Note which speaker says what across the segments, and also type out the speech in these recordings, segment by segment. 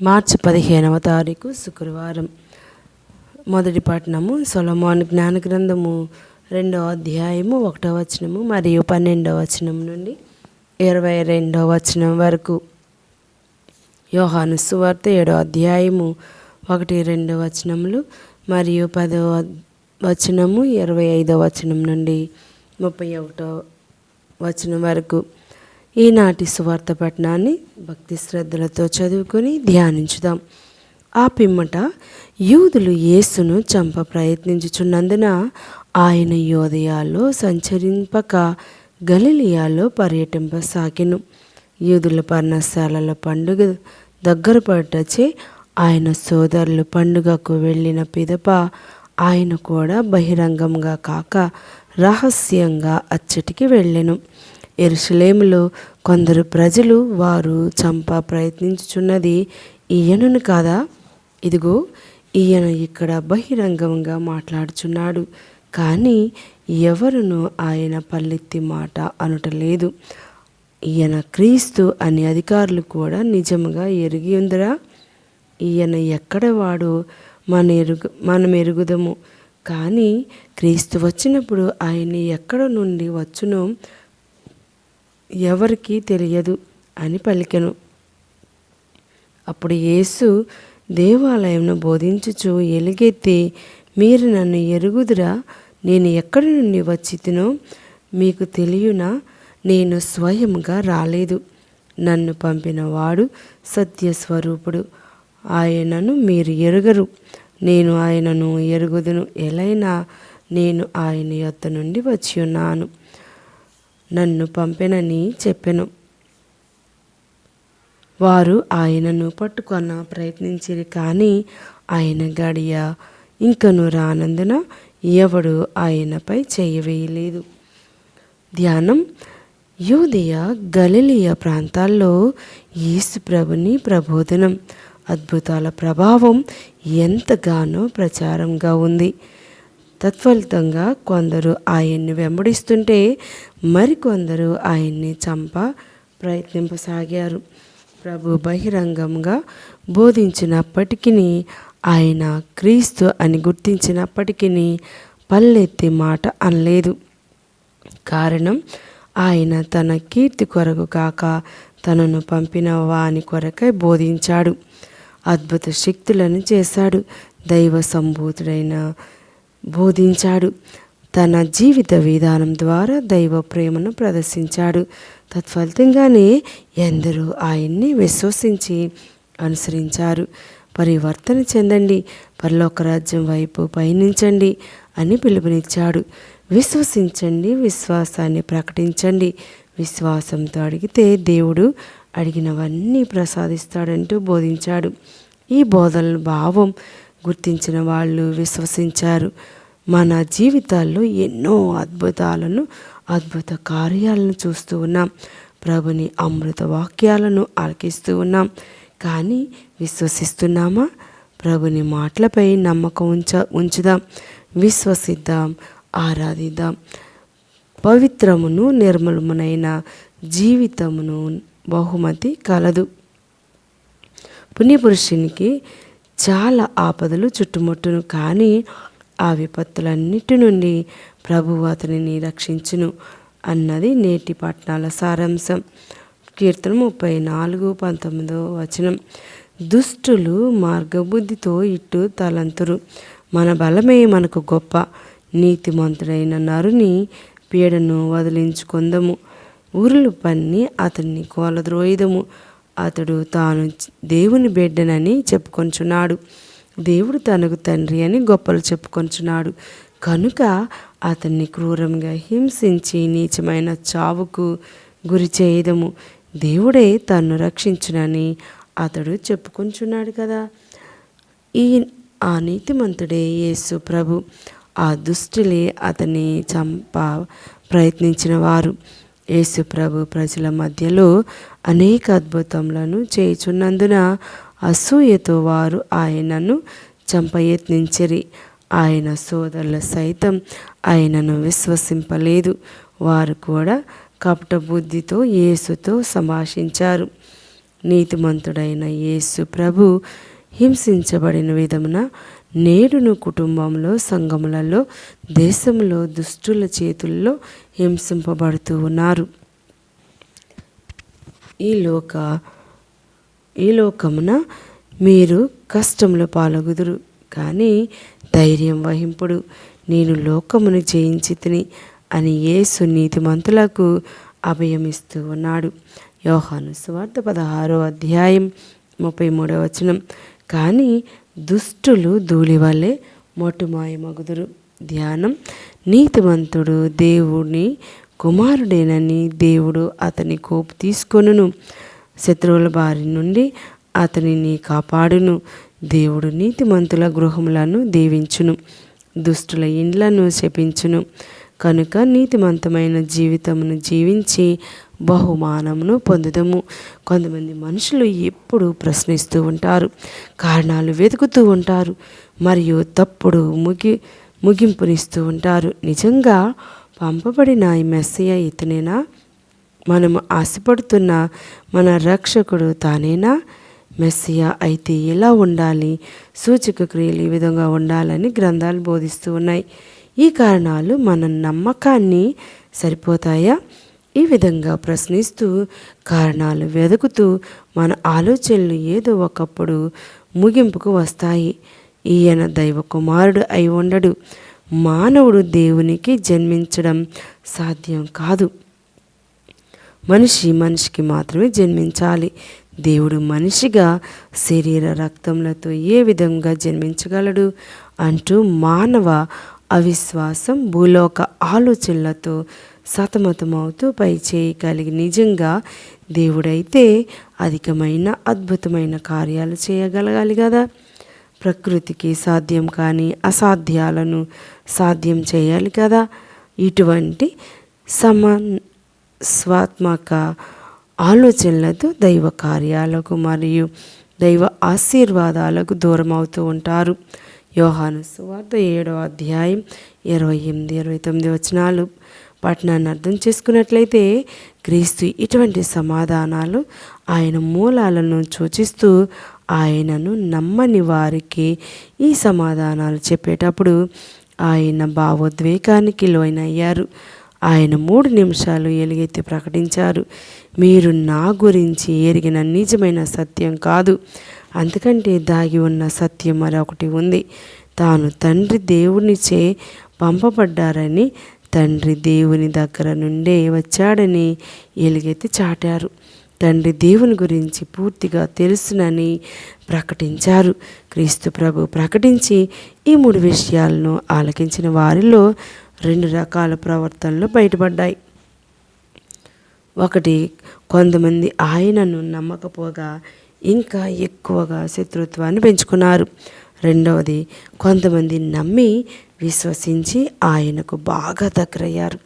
Speaker 1: మార్చి పదిహేనవ తారీఖు శుక్రవారం. మొదటి పట్టణము సొలమాన్ జ్ఞాన గ్రంథము రెండవ అధ్యాయము ఒకటవ వచనము మరియు పన్నెండవ వచనం నుండి ఇరవై రెండవ వచనం వరకు. యోహాను సువార్త ఏడో అధ్యాయము ఒకటి రెండు వచనములు మరియు పదవ వచనము ఇరవై ఐదో వచనం నుండి ముప్పై ఒకటో వచనం వరకు. ఈనాటి సువార్త పట్టణాన్ని భక్తి శ్రద్ధలతో చదువుకొని ధ్యానించుదాం. ఆ పిమ్మట యూదులు యేసును చంప ప్రయత్నించుచున్నందున ఆయన యోదయాల్లో సంచరింపక గలిలియాలో పర్యటింపసాగెను యూదుల పర్ణశాలల పండుగ దగ్గర పడ్డచే ఆయన సోదరులు పండుగకు వెళ్ళిన పిదప ఆయన కూడా బహిరంగంగా కాక రహస్యంగా అచ్చటికి వెళ్ళెను. ఎరుసలేములో కొందరు ప్రజలు వారు చంప ప్రయత్నించుచున్నది ఈయనను కాదా? ఇదిగో ఈయన ఇక్కడ బహిరంగంగా మాట్లాడుచున్నాడు. కానీ ఎవరును ఆయన పల్లెత్తి మాట అనటలేదు ఈయన క్రీస్తు అని అధికారులు కూడా నిజముగా ఎరిగి ఉందిరా? ఈయన ఎక్కడ వాడో మన ఎరుగు మనం ఎరుగుదము. కానీ క్రీస్తు వచ్చినప్పుడు ఆయన ఎక్కడ నుండి వచ్చునో ఎవరికీ తెలియదు అని పలికెను. అప్పుడు యేసు దేవాలయంను బోధించుచు ఎలుగెత్తి మీరు నన్ను ఎరుగుదురా? నేను ఎక్కడి నుండి వచ్చితినో మీకు తెలియనా? నేను స్వయంగా రాలేదు. నన్ను పంపినవాడు సత్యస్వరూపుడు. ఆయనను మీరు ఎరుగరు. నేను ఆయనను ఎరుగుదును. ఎలైనా నేను ఆయన యొద్ద నుండి వచ్చి ఉన్నాను. నన్ను పంపెనని చెప్పెను. వారు ఆయనను పట్టుకొన ప్రయత్నించిరి కానీ ఆయన గడియ ఇంకను రానందున ఎవడు ఆయనపై చేయవేయలేదు ధ్యానం. యూదియ గలిలియ ప్రాంతాల్లో యేసు ప్రభుని ప్రబోధనం. అద్భుతాల ప్రభావం ఎంతగానో ప్రచారంగా ఉంది. తత్ఫలితంగా కొందరు ఆయన్ని వెంబడిస్తుంటే మరికొందరు ఆయన్ని చంప ప్రయత్నింపసాగారు. ప్రభు బహిరంగంగా బోధించినప్పటికీ ఆయన క్రీస్తు అని గుర్తించినప్పటికీ పల్లెత్తి మాట అనలేదు. కారణం ఆయన తన కీర్తి కొరకు కాక తనను పంపిన వాని కొరకై బోధించాడు. అద్భుత శక్తులను చేశాడు. దైవ సంభూతుడైన బోధించాడు. తన జీవిత విధానం ద్వారా దైవ ప్రేమను ప్రదర్శించాడు. తత్ఫలితంగానే ఎందరూ ఆయన్ని విశ్వసించి అనుసరించారు. పరివర్తన చెందండి. పరలోక రాజ్యం వైపు పయనించండి అని పిలుపునిచ్చాడు. విశ్వసించండి. విశ్వాసాన్ని ప్రకటించండి. విశ్వాసంతో అడిగితే దేవుడు అడిగినవన్నీ ప్రసాదిస్తాడంటూ బోధించాడు. ఈ బోధనల భావం గుర్తించిన వాళ్ళు విశ్వసించారు. మన జీవితాల్లో ఎన్నో అద్భుతాలను అద్భుత కార్యాలను చూస్తూ ఉన్నాం. ప్రభుని అమృత వాక్యాలను ఆలకిస్తూ ఉన్నాం. కానీ విశ్వసిస్తున్నామా? ప్రభుని మాటలపై నమ్మకం ఉంచ ఉంచుదాం. విశ్వసిద్దాం ఆరాధిద్దాం. పవిత్రమును నిర్మలమునైన జీవితమును బహుమతి కలదు. పుణ్యపురుషునికి చాలా ఆపదలు చుట్టుముట్టును కానీ ఆ విపత్తులన్నిటి నుండి ప్రభువు అతనిని రక్షించును అన్నది నేటి పట్టణాల సారాంశం. కీర్తన ముప్పై నాలుగు పంతొమ్మిదో వచనం. దుష్టులు మార్గబుద్ధితో ఇట్టు తలంతురు. మన బలమే మనకు గొప్ప. నీతిమంతుడైన నరుని పీడను వదిలించుకుందము. ఊరులు పన్ని అతన్ని కోలద్రోయిదము. అతడు తాను దేవుని బిడ్డనని చెప్పుకొంచున్నాడు. దేవుడు తనకు తండ్రి అని గొప్పలు చెప్పుకొంచున్నాడు. కనుక అతన్ని క్రూరంగా హింసించి నీచమైన చావుకు గురి చేయదము. దేవుడే తన్ను రక్షించునని అతడు చెప్పుకొంచున్నాడు కదా. ఈ ఆ నీతిమంతుడే యేసు ప్రభు. ఆ దుష్టులే అతన్ని చంప ప్రయత్నించిన వారు యేసు ప్రభు ప్రజల మధ్యలో అనేక అద్భుతములను చేయుచున్నందున అసూయతో వారు ఆయనను చంపయత్నించిరి. ఆయన సోదరుల సైతం ఆయనను విశ్వసింపలేదు. వారు కూడా కపట బుద్ధితో యేసుతో సంభాషించారు. నీతిమంతుడైన యేసు ప్రభు హింసించబడిన విధమున నేడును కుటుంబంలో సంఘములలో దేశంలో దుష్టుల చేతుల్లో హింసింపబడుతూ ఉన్నారు. ఈ లోక ఈ లోకమున మీరు కష్టంలో పాల్గొదురు కానీ ధైర్యం వహింపుడు. నేను లోకమును జయించి తిని అని యేసు నీతిమంతులకు అభయమిస్తూ ఉన్నాడు. యోహాను స్వార్థ పదహారో అధ్యాయం ముప్పై మూడవ వచనం. కానీ దుష్టులు ధూళి వల్లే మొట్టుమాయమగుదురు ధ్యానం. నీతిమంతుడు దేవుని కుమారుడేనని దేవుడు అతని కోపు తీసుకొనును. శత్రువుల బారి నుండి అతనిని కాపాడును. దేవుడు నీతిమంతుల గృహములను దీవించును. దుష్టుల ఇండ్లను శపించును. కనుక నీతిమంతమైన జీవితమును జీవించి బహుమానమును పొందుదము. కొంతమంది మనుషులు ఎప్పుడు ప్రశ్నిస్తూ ఉంటారు కారణాలు వెతుకుతూ ఉంటారు మరియు తప్పుడు ముగి ముగింపునిస్తూ ఉంటారు. నిజంగా పంపబడిన ఈ మెస్సయ ఇతనేనా? మనము ఆశపడుతున్న మన రక్షకుడు తానేనా? మెస్సియా అయితే ఎలా ఉండాలి? సూచక క్రియలు ఈ విధంగా ఉండాలని గ్రంథాలు బోధిస్తూ ఉన్నాయి. ఈ కారణాలు మన నమ్మకాన్ని సరిపోతాయా? ఈ విధంగా ప్రశ్నిస్తూ కారణాలు వెతుకుతూ మన ఆలోచనలు ఏదో ఒకప్పుడు ముగింపుకు వస్తాయి. ఈయన దైవ కుమారుడు అయి ఉండడు. మానవుడు దేవునికి జన్మించడం సాధ్యం కాదు. మనిషి మనిషికి మాత్రమే జన్మించాలి. దేవుడు మనిషిగా శరీర రక్తములతో ఏ విధంగా జన్మించగలడు? అంటూ మానవ అవిశ్వాసం భూలోక ఆలోచనలతో సతమతమవుతూ పై చేయి కలిగి నిజంగా దేవుడైతే అధికమైన అద్భుతమైన కార్యాలు చేయగలగాలి కదా. ప్రకృతికి సాధ్యం కాని అసాధ్యాలను సాధ్యం చేయాలి కదా. ఇటువంటి సమస్వాత్మక ఆలోచనలతో దైవ కార్యాలకు మరియు దైవ ఆశీర్వాదాలకు దూరం అవుతూ ఉంటారు. యోహాను సువార్త ఏడవ అధ్యాయం ఇరవై ఎనిమిది ఇరవై తొమ్మిది వచనాలు. పట్టణాన్ని అర్థం చేసుకున్నట్లయితే క్రీస్తు ఇటువంటి సమాధానాలు ఆయన మూలాలను సూచిస్తూ ఆయనను నమ్మని వారికి ఈ సమాధానాలు చెప్పేటప్పుడు ఆయన భావోద్వేగానికి లోనయ్యారు. ఆయన మూడు నిమిషాలు ఎలుగెత్తి ప్రకటించారు. మీరు నా గురించి ఎరిగిన నిజమైన సత్యం కాదు. అంతకంటే దాగి ఉన్న సత్యం మరొకటి ఉంది. తాను తండ్రి దేవునిచే పంపబడ్డారని తండ్రి దేవుని దగ్గర నుండే వచ్చాడని ఎలుగెత్తి చాటారు. తండ్రి దేవుని గురించి పూర్తిగా తెలుసునని ప్రకటించారు. క్రీస్తు ప్రభు ప్రకటించి ఈ మూడు విషయాలను ఆలకించిన వారిలో రెండు రకాల ప్రవర్తనలు బయటపడ్డాయి. ఒకటి కొంతమంది ఆయనను నమ్మకపోగా ఇంకా ఎక్కువగా శత్రుత్వాన్ని పెంచుకున్నారు. రెండవది కొంతమంది నమ్మి విశ్వసించి ఆయనకు బాగా దగ్గరయ్యారు.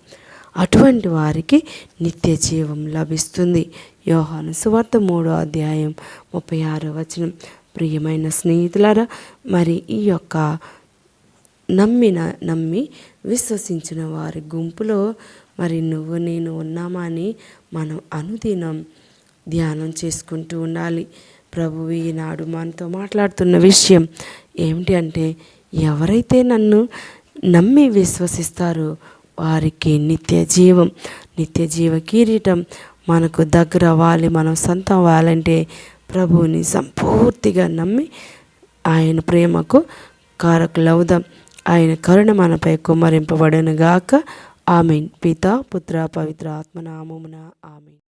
Speaker 1: అటువంటి వారికి నిత్య జీవం లభిస్తుంది. యోహాను సువార్త మూడో అధ్యాయం ముప్పై ఆరో వచనం. ప్రియమైన స్నేహితులారా మరి ఈ యొక్క నమ్మిన నమ్మి విశ్వసించిన వారి గుంపులో మరి నువ్వు నేను ఉన్నామా అని మనం అనుదినం ధ్యానం చేసుకుంటూ ఉండాలి. ప్రభు ఈనాడు మనతో మాట్లాడుతున్న విషయం ఏమిటి అంటే ఎవరైతే నన్ను నమ్మి విశ్వసిస్తారో వారికి నిత్య జీవం నిత్య జీవ కిరీటం మనకు దగ్గర అవ్వాలి. మనం సొంతం అవ్వాలంటే ప్రభువుని సంపూర్తిగా నమ్మి ఆయన ప్రేమకు కారకులవుదాం. ఆయన కరుణ మనపై కుమ్మరింపబడును గాక ఆమెన్. పిత పుత్ర పవిత్ర ఆత్మనామమున ఆమెన్.